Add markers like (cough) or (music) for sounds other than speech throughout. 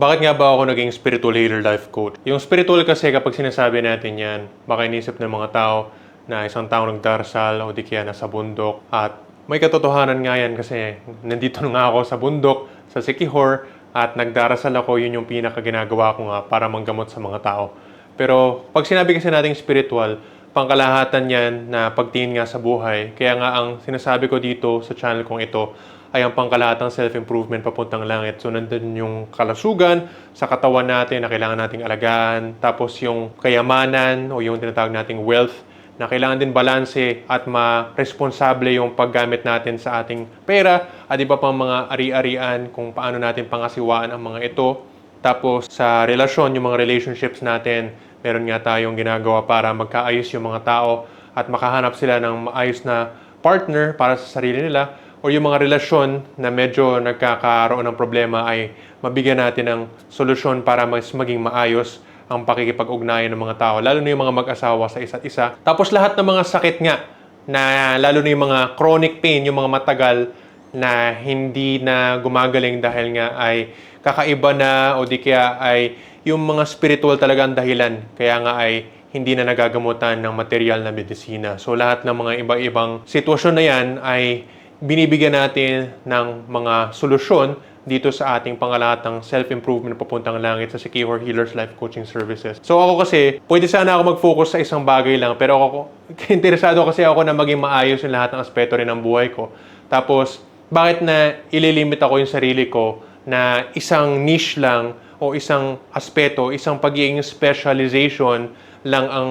Bakit nga ba ako naging spiritual healer life coach? Yung spiritual kasi kapag sinasabi natin yan, baka inisip ng mga tao na isang tao nagdarasal o di kaya nasa bundok at may katotohanan nga yan kasi nandito (laughs) na nga ako sa bundok, sa Sikihor at nagdarasal ako, yun yung pinaka ginagawa ko nga para manggamot sa mga tao. Pero pag sinabi kasi nating spiritual, pangkalahatan yan na pagtingin nga sa buhay. Kaya nga ang sinasabi ko dito sa channel kong ito ay ang pangkalahatang self-improvement papuntang langit. So nandun yung kalasugan sa katawan natin na kailangan nating alagaan. Tapos yung kayamanan o yung tinatawag nating wealth na kailangan din balanse at ma-responsable yung paggamit natin sa ating pera at iba pang mga ari-arian kung paano natin pangasiwaan ang mga ito. Tapos sa relasyon, yung mga relationships natin, meron nga tayong ginagawa para magkaayos yung mga tao at makahanap sila ng maayos na partner para sa sarili nila o yung mga relasyon na medyo nagkakaroon ng problema ay mabigyan natin ng solusyon para mas maging maayos ang pakikipag-ugnayan ng mga tao, lalo na yung mga mag-asawa sa isa't isa. Tapos lahat ng mga sakit nga, na lalo na yung mga chronic pain, yung mga matagal na hindi na gumagaling dahil nga ay kakaiba na o di kaya ay yung mga spiritual talaga ang dahilan. Kaya nga ay hindi na nagagamutan ng material na medisina. So lahat ng mga iba-ibang sitwasyon na yan ay binibigyan natin ng mga solusyon dito sa ating pangalahatang self-improvement papuntang langit sa Secure Healers Life Coaching Services. So ako kasi, pwede sana ako mag-focus sa isang bagay lang, pero ako, (laughs) interesado kasi ako na maging maayos yung lahat ng aspeto rin ng buhay ko. Tapos, bakit na ililimit ako yung sarili ko na isang niche lang o isang aspeto, isang pagiging specialization lang ang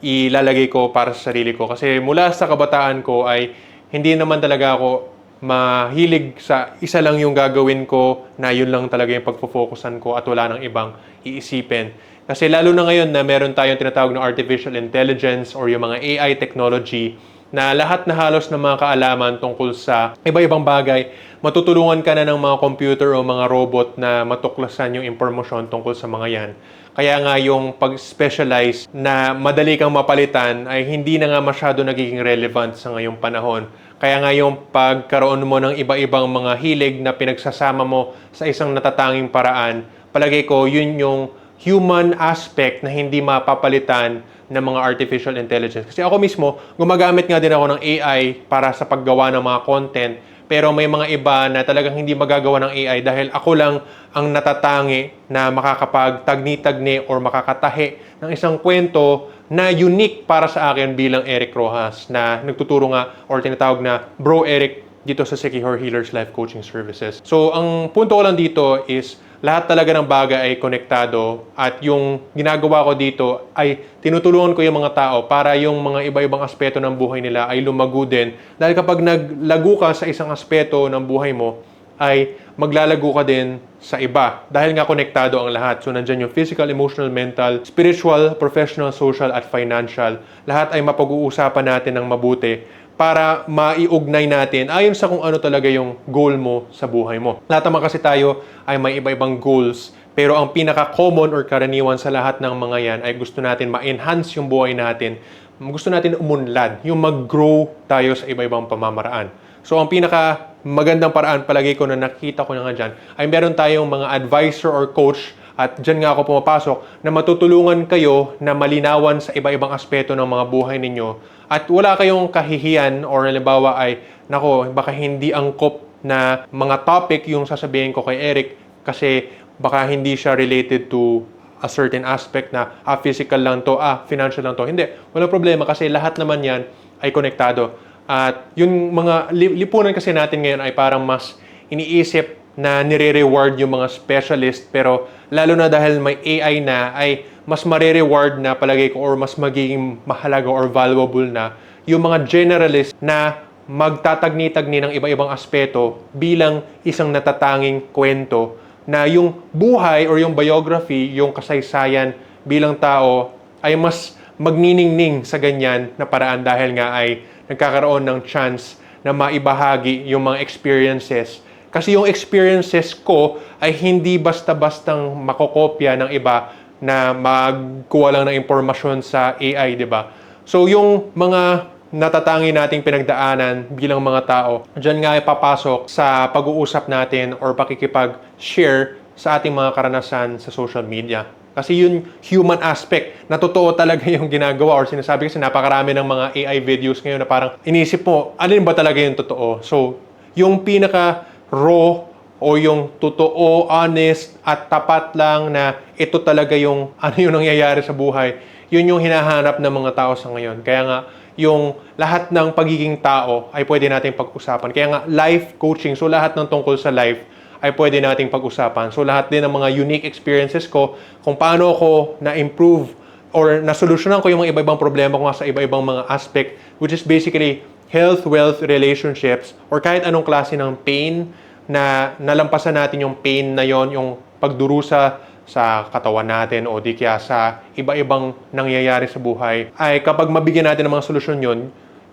ilalagay ko para sa sarili ko. Kasi mula sa kabataan ko ay hindi naman talaga ako mahilig sa isa lang yung gagawin ko na yun lang talaga yung pagpo-focusan ko at wala nang ibang iisipin. Kasi lalo na ngayon na meron tayong tinatawag na artificial intelligence or yung mga AI technology na lahat na halos ng mga kaalaman tungkol sa iba-ibang bagay, matutulungan ka na ng mga computer o mga robot na matuklasan yung impormasyon tungkol sa mga yan. Kaya nga yung pag-specialize na madali kang mapalitan ay hindi na nga masyado nagiging relevant sa ngayong panahon. Kaya nga yung pagkaroon mo ng iba-ibang mga hilig na pinagsasama mo sa isang natatanging paraan, palagay ko yun yung human aspect na hindi mapapalitan ng mga artificial intelligence. Kasi ako mismo, gumagamit nga din ako ng AI para sa paggawa ng mga content pero may mga iba na talagang hindi magagawa ng AI dahil ako lang ang natatangi na makakapagtagni-tagni or makakatahi ng isang kwento na unique para sa akin bilang Eric Rojas na nagtuturo nga or tinatawag na Bro Eric dito sa Secure Healers Life Coaching Services. So, ang punto ko lang dito is lahat talaga ng bagay ay konektado at yung ginagawa ko dito ay tinutulungan ko yung mga tao para yung mga iba-ibang aspeto ng buhay nila ay lumago din. Dahil kapag naglago ka sa isang aspeto ng buhay mo, ay maglalago ka din sa iba. Dahil nga konektado ang lahat. So, nandyan yung physical, emotional, mental, spiritual, professional, social, at financial. Lahat ay mapag-uusapan natin ng mabuti para maiugnay natin ayon sa kung ano talaga yung goal mo sa buhay mo. Lahat naman kasi tayo ay may iba-ibang goals, pero ang pinaka-common or karaniwan sa lahat ng mga yan ay gusto natin ma-enhance yung buhay natin. Gusto natin umunlad, yung mag-grow tayo sa iba-ibang pamamaraan. So ang pinaka magandang paraan palagi ko na nakita ko na nga dyan ay meron tayong mga advisor or coach at dyan nga ako pumapasok na matutulungan kayo na malinawan sa iba-ibang aspeto ng mga buhay ninyo at wala kayong kahihiyan or halimbawa ay nako baka hindi angkop na mga topic yung sasabihin ko kay Eric kasi baka hindi siya related to a certain aspect na ah, physical lang to, ah, financial lang to. Hindi, walang problema kasi lahat naman yan ay konektado. At yung mga li- lipunan kasi natin ngayon ay parang mas iniisip na nire-reward yung mga specialist pero lalo na dahil may AI na ay mas marire-reward na palagay ko or mas magiging mahalaga or valuable na yung mga generalist na magtatagni-tagni ng iba-ibang aspeto bilang isang natatanging kwento na yung buhay or yung biography, yung kasaysayan bilang tao ay mas magniningning sa ganyan na paraan dahil nga ay nagkakaroon ng chance na maibahagi yung mga experiences. Kasi yung experiences ko ay hindi basta-bastang makokopya ng iba na magkuha lang ng impormasyon sa AI, di ba? So yung mga natatangi nating pinagdaanan bilang mga tao, dyan nga ipapasok sa pag-uusap natin or pakikipag-share sa ating mga karanasan sa social media. Kasi yun human aspect na totoo talaga (laughs) yung ginagawa or sinasabi kasi napakarami ng mga AI videos ngayon na parang inisip mo, alin ba talaga yung totoo? So, yung pinaka raw o yung totoo, honest at tapat lang na ito talaga yung (laughs) ano yung nangyayari sa buhay, yun yung hinahanap ng mga tao sa ngayon. Kaya nga, yung lahat ng pagiging tao ay pwede nating pag-usapan. Kaya nga, life coaching, so lahat ng tungkol sa life ay pwede nating pag-usapan. So lahat din ng mga unique experiences ko, kung paano ako na-improve or nasolusyonan ko yung mga iba-ibang problema ko sa iba-ibang mga aspect, which is basically health, wealth, relationships, or kahit anong klase ng pain na nalampasan natin yung pain na yon, yung pagdurusa sa katawan natin o di kaya sa iba-ibang nangyayari sa buhay, ay kapag mabigyan natin ng mga solusyon yun,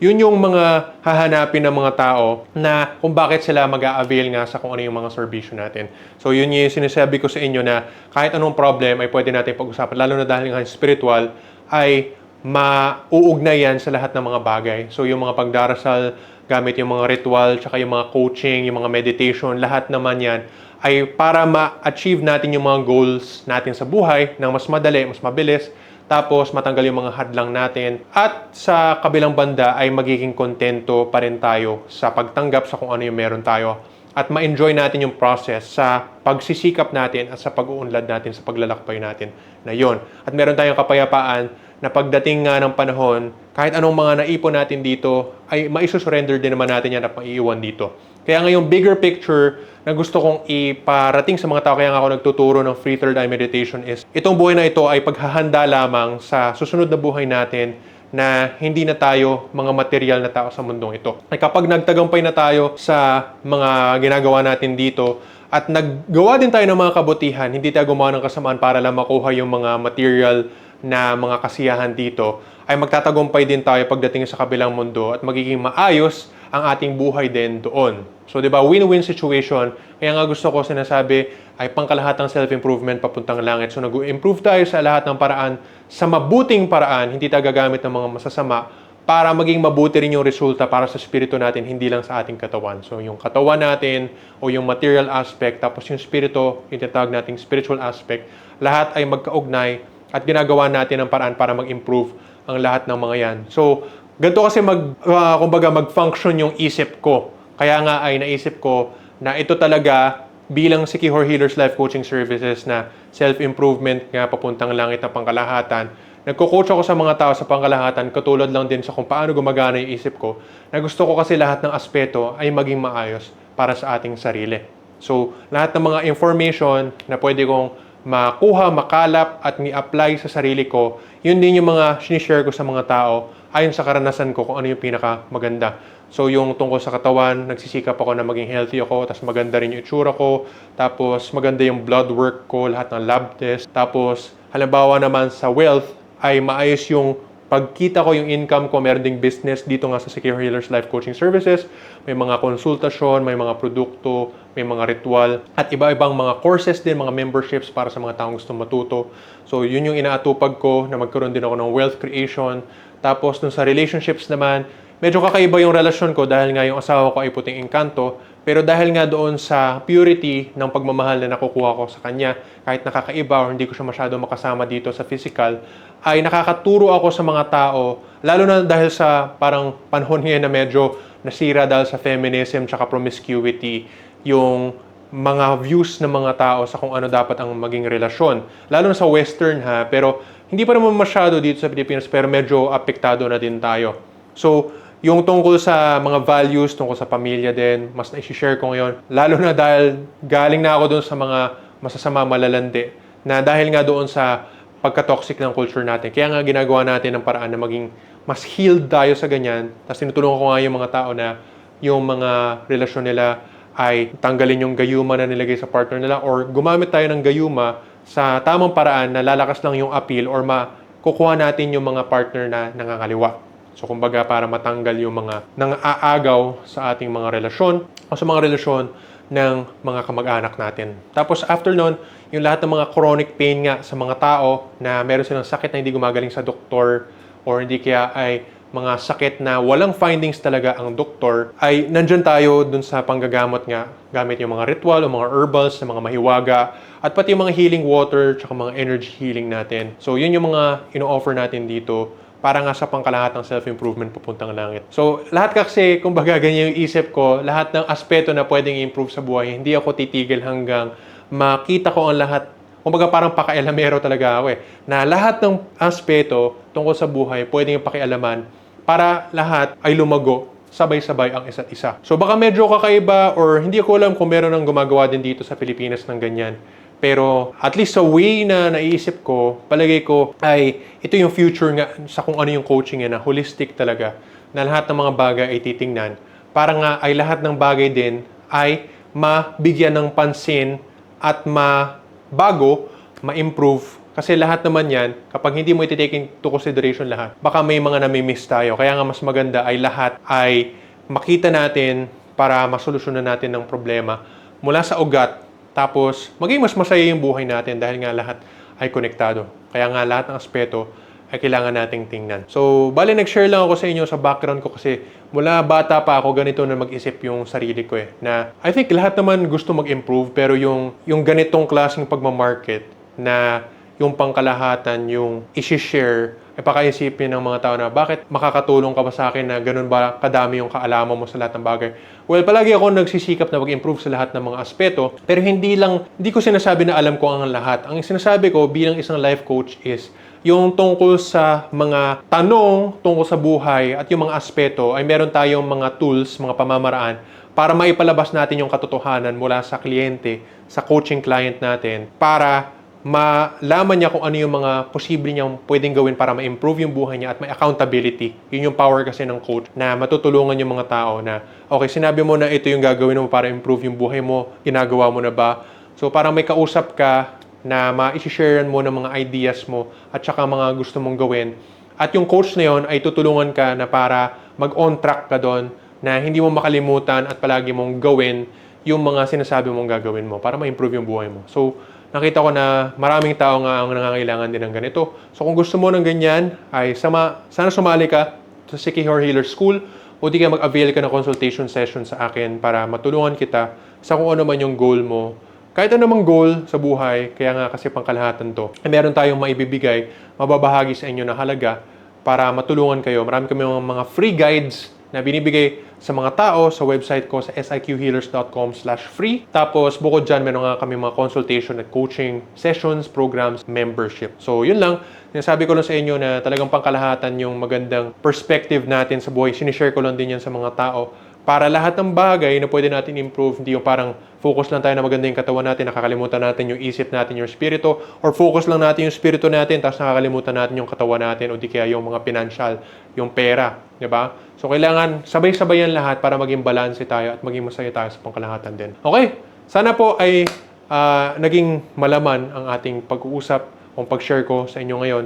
yun yung mga hahanapin ng mga tao na kung bakit sila mag avail nga sa kung ano yung mga serbisyo natin. So yun yung sinasabi ko sa inyo na kahit anong problem ay pwede natin pag-usapan, lalo na dahil nga spiritual, ay mauugnay yan sa lahat ng mga bagay. So yung mga pagdarasal, gamit yung mga ritual, tsaka yung mga coaching, yung mga meditation, lahat naman yan ay para ma-achieve natin yung mga goals natin sa buhay ng mas madali, mas mabilis, tapos matanggal yung mga hadlang natin. At sa kabilang banda ay magiging kontento pa rin tayo sa pagtanggap sa kung ano yung meron tayo at ma-enjoy natin yung process sa pagsisikap natin at sa pag-uunlad natin, sa paglalakbay natin na yon. At meron tayong kapayapaan na pagdating nga ng panahon, kahit anong mga naipon natin dito, ay maisurrender din naman natin yan at maiiwan dito. Kaya ngayong bigger picture na gusto kong iparating sa mga tao, kaya nga ako nagtuturo ng free third eye meditation is, itong buhay na ito ay paghahanda lamang sa susunod na buhay natin na hindi na tayo mga material na tao sa mundong ito. Ay kapag nagtagumpay na tayo sa mga ginagawa natin dito, at naggawa din tayo ng mga kabutihan, hindi tayo gumawa ng kasamaan para lang makuha yung mga material na mga kasiyahan dito, ay magtatagumpay din tayo pagdating sa kabilang mundo at magiging maayos ang ating buhay din doon. So, di ba, win-win situation. Kaya nga gusto ko sinasabi ay pangkalahatang self-improvement papuntang langit. So, nag-improve tayo sa lahat ng paraan, sa mabuting paraan, hindi tayo gagamit ng mga masasama para maging mabuti rin yung resulta para sa spirito natin, hindi lang sa ating katawan. So, yung katawan natin o yung material aspect, tapos yung spirito, yung tinatawag nating spiritual aspect, lahat ay magkaugnay at ginagawa natin ang paraan para mag-improve ang lahat ng mga yan. So, ganito kasi mag, uh, kumbaga mag-function yung isip ko. Kaya nga ay naisip ko na ito talaga bilang si Kihor Healers Life Coaching Services na self-improvement nga papuntang langit na pangkalahatan. Nagko-coach ako sa mga tao sa pangkalahatan katulad lang din sa kung paano gumagana yung isip ko na gusto ko kasi lahat ng aspeto ay maging maayos para sa ating sarili. So, lahat ng mga information na pwede kong makuha, makalap at mi-apply sa sarili ko, yun din yung mga sinishare ko sa mga tao ayon sa karanasan ko kung ano yung pinaka maganda. So yung tungkol sa katawan, nagsisikap ako na maging healthy ako, tapos maganda rin yung itsura ko, tapos maganda yung blood work ko, lahat ng lab test. Tapos halimbawa naman sa wealth, ay maayos yung pagkita ko yung income ko, meron ding business dito nga sa Secure Healers Life Coaching Services. May mga konsultasyon, may mga produkto, may mga ritual, at iba-ibang mga courses din, mga memberships para sa mga taong gusto matuto. So yun yung inaatupag ko na magkaroon din ako ng wealth creation. Tapos dun sa relationships naman, medyo kakaiba yung relasyon ko dahil nga yung asawa ko ay puting engkanto. Pero dahil nga doon sa purity ng pagmamahal na nakukuha ko sa kanya, kahit nakakaiba or hindi ko siya masyado makasama dito sa physical, ay nakakaturo ako sa mga tao, lalo na dahil sa parang panahon ngayon na medyo nasira dahil sa feminism tsaka promiscuity, yung mga views ng mga tao sa kung ano dapat ang maging relasyon. Lalo na sa western ha, pero hindi pa naman masyado dito sa Pilipinas, pero medyo apektado na din tayo. So, yung tungkol sa mga values, tungkol sa pamilya din, mas na-share ko ngayon. Lalo na dahil galing na ako doon sa mga masasama malalandi, na dahil nga doon sa pagka-toxic ng culture natin. Kaya nga ginagawa natin ng paraan na maging mas healed tayo sa ganyan. Tapos tinutulungan ko nga yung mga tao na yung mga relasyon nila ay tanggalin yung gayuma na nilagay sa partner nila or gumamit tayo ng gayuma sa tamang paraan na lalakas lang yung appeal or makukuha natin yung mga partner na nangangaliwa. So kumbaga para matanggal yung mga nang aagaw sa ating mga relasyon o sa mga relasyon ng mga kamag-anak natin. Tapos after nun, yung lahat ng mga chronic pain nga sa mga tao na meron silang sakit na hindi gumagaling sa doktor or hindi kaya ay mga sakit na walang findings talaga ang doktor, ay nandyan tayo dun sa panggagamot nga gamit yung mga ritual o mga herbals na mga mahiwaga at pati yung mga healing water tsaka mga energy healing natin. So yun yung mga ino-offer natin dito para nga sa pangkalahatang self-improvement papuntang langit. So, lahat kasi, kung baga ganyan yung isip ko, lahat ng aspeto na pwedeng i-improve sa buhay, hindi ako titigil hanggang makita ko ang lahat. Kumbaga parang pakialamero talaga ako eh. Na lahat ng aspeto tungkol sa buhay, pwedeng pakialaman para lahat ay lumago sabay-sabay ang isa't isa. So baka medyo kakaiba or hindi ko alam kung meron nang gumagawa din dito sa Pilipinas ng ganyan. Pero at least sa way na naiisip ko, palagay ko ay ito yung future nga sa kung ano yung coaching yan na holistic talaga. Na lahat ng mga bagay ay titingnan. Para nga ay lahat ng bagay din ay mabigyan ng pansin at mabago, ma-improve. Kasi lahat naman yan, kapag hindi mo iti-take into consideration lahat, baka may mga nami-miss tayo. Kaya nga mas maganda ay lahat ay makita natin para masolusyonan natin ng problema mula sa ugat tapos, maging mas masaya yung buhay natin dahil nga lahat ay konektado. Kaya nga lahat ng aspeto ay kailangan nating tingnan. So, bali nag-share lang ako sa inyo sa background ko kasi mula bata pa ako ganito na mag-isip yung sarili ko eh. Na I think lahat naman gusto mag-improve pero yung, yung ganitong klaseng pagmamarket na yung pangkalahatan, yung isi-share, pakaisipin ng mga tao na bakit makakatulong ka ba sa akin na ganun ba kadami yung kaalaman mo sa lahat ng bagay. Well, palagi ako nagsisikap na mag-improve sa lahat ng mga aspeto, pero hindi lang, hindi ko sinasabi na alam ko ang lahat. Ang sinasabi ko bilang isang life coach is, yung tungkol sa mga tanong tungkol sa buhay at yung mga aspeto ay meron tayong mga tools, mga pamamaraan para maipalabas natin yung katotohanan mula sa kliyente, sa coaching client natin para malaman niya kung ano yung mga posible niyang pwedeng gawin para ma-improve yung buhay niya at may accountability. Yun yung power kasi ng coach na matutulungan yung mga tao na, okay, sinabi mo na ito yung gagawin mo para improve yung buhay mo, ginagawa mo na ba? So parang may kausap ka na ma-share mo ng mga ideas mo at saka mga gusto mong gawin. At yung coach na yon ay tutulungan ka na para mag-on track ka doon na hindi mo makalimutan at palagi mong gawin yung mga sinasabi mong gagawin mo para ma-improve yung buhay mo. So, nakita ko na maraming tao nga ang nangangailangan din ng ganito. So kung gusto mo ng ganyan, ay sama, sana sumali ka sa Sikihor Healer School o di ka mag-avail ka ng consultation session sa akin para matulungan kita sa kung ano man yung goal mo. Kahit namang goal sa buhay, kaya nga kasi pangkalahatan to, ay meron tayong maibibigay, mababahagi sa inyo na halaga para matulungan kayo. Marami kami mga free guides na binibigay sa mga tao sa website ko sa siqhealers.com slash free. Tapos, bukod dyan, meron nga kami mga consultation at coaching sessions, programs, membership. So, yun lang. Sinasabi ko lang sa inyo na talagang pangkalahatan yung magandang perspective natin sa buhay. Sinishare ko lang din yan sa mga tao para lahat ng bagay na pwede natin improve, hindi yung parang focus lang tayo na maganda yung katawan natin, nakakalimutan natin yung isip natin, yung spirito, or focus lang natin yung spirito natin, tapos nakakalimutan natin yung katawan natin, o di kaya yung mga financial, yung pera, di ba? So, kailangan sabay-sabay yan lahat para maging balance tayo at maging masaya tayo sa pangkalahatan din. Okay, sana po ay ah, naging malaman ang ating pag-uusap o pag-share ko sa inyo ngayon.